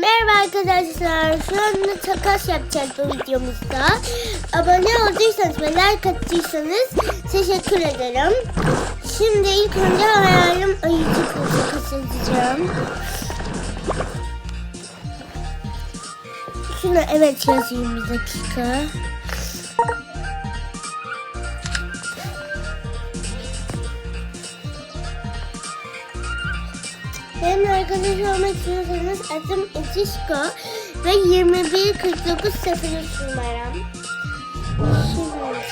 Merhaba arkadaşlar. Şu anda takas yapacağız bu videomuzda. Abone olduysanız ve like attıysanız teşekkür ederim. Şimdi ilk önce hayalim ayıcıkla takas edeceğim. Şuna evet yazayım bir dakika. Benim arkadaş olmak istiyorsanız adım Etişko ve 214903 numaram.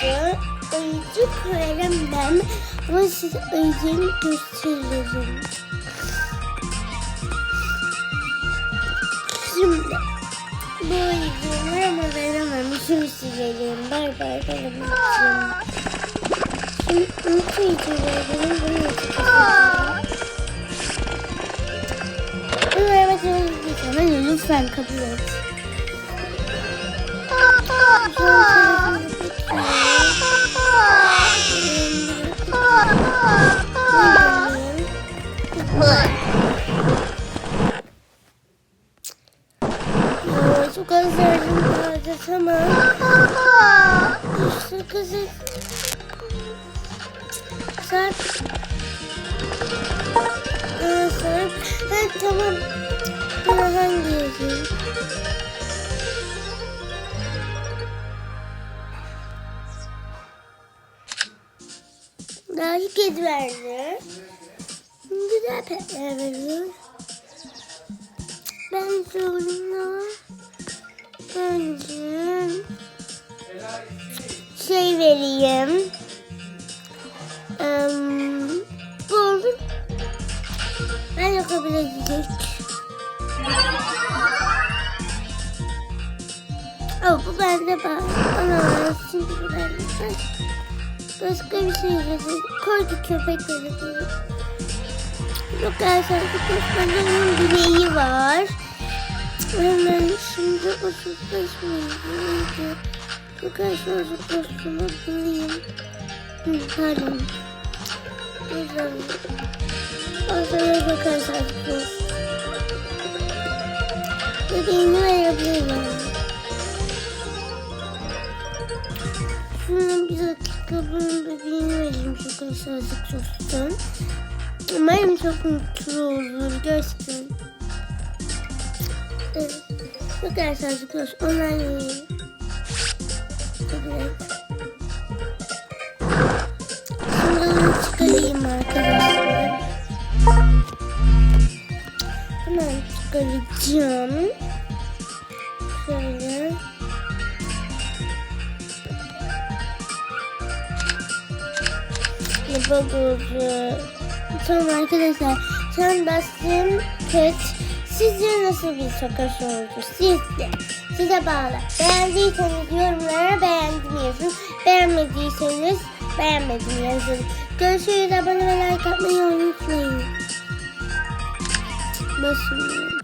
Şimdi ayıcı koyarım ben ama size ayıcını gösteririm. Şimdi bu var ama veremem. Şimdi silelim. Bay bay veremem. Şimdi ilk ayıcı verelim. Bunu lütfen, kabul et. Çok az yardım vardı tamam. İşte kızı. Sarp. Aa, Sarp. Ha, tamam. İlk kedi verdi. Güzel petler veriyor. Ben sonra bence şey vereyim. Um, bu olur. Ben edecek. Oh, bu bende var. Ana, şimdi bu bende. Başka bir şey yazayım. Koydu köpekleri. Yok arkadaşlar köpeklerin bileği var. Hemen şimdi 35 miydi? Yok arkadaşlar 35'unu bulayım. Hı, pardon. Güzel. Ortaya bakarsak bu. Bebeğini verebilirim. Bunun bebeğini vereyim çok aşağıcık dostum. Umarım çok mutlu olur gerçekten. Evet. Çok aşağıcık dostum. Onlar vereyim. Şimdi onu çıkarayım arkadaşlar. Hemen çıkaracağım. Şöyle. Oldu. Tamam arkadaşlar. Sen bastım pet. Sizce nasıl bir takas oldu? Sizce. Size bağlı. Beğendiyseniz yorumlara beğendim yazın. Beğenmediyseniz beğenmedim yazın. Görüşürüz. Abone ve like atmayı unutmayın. Basın.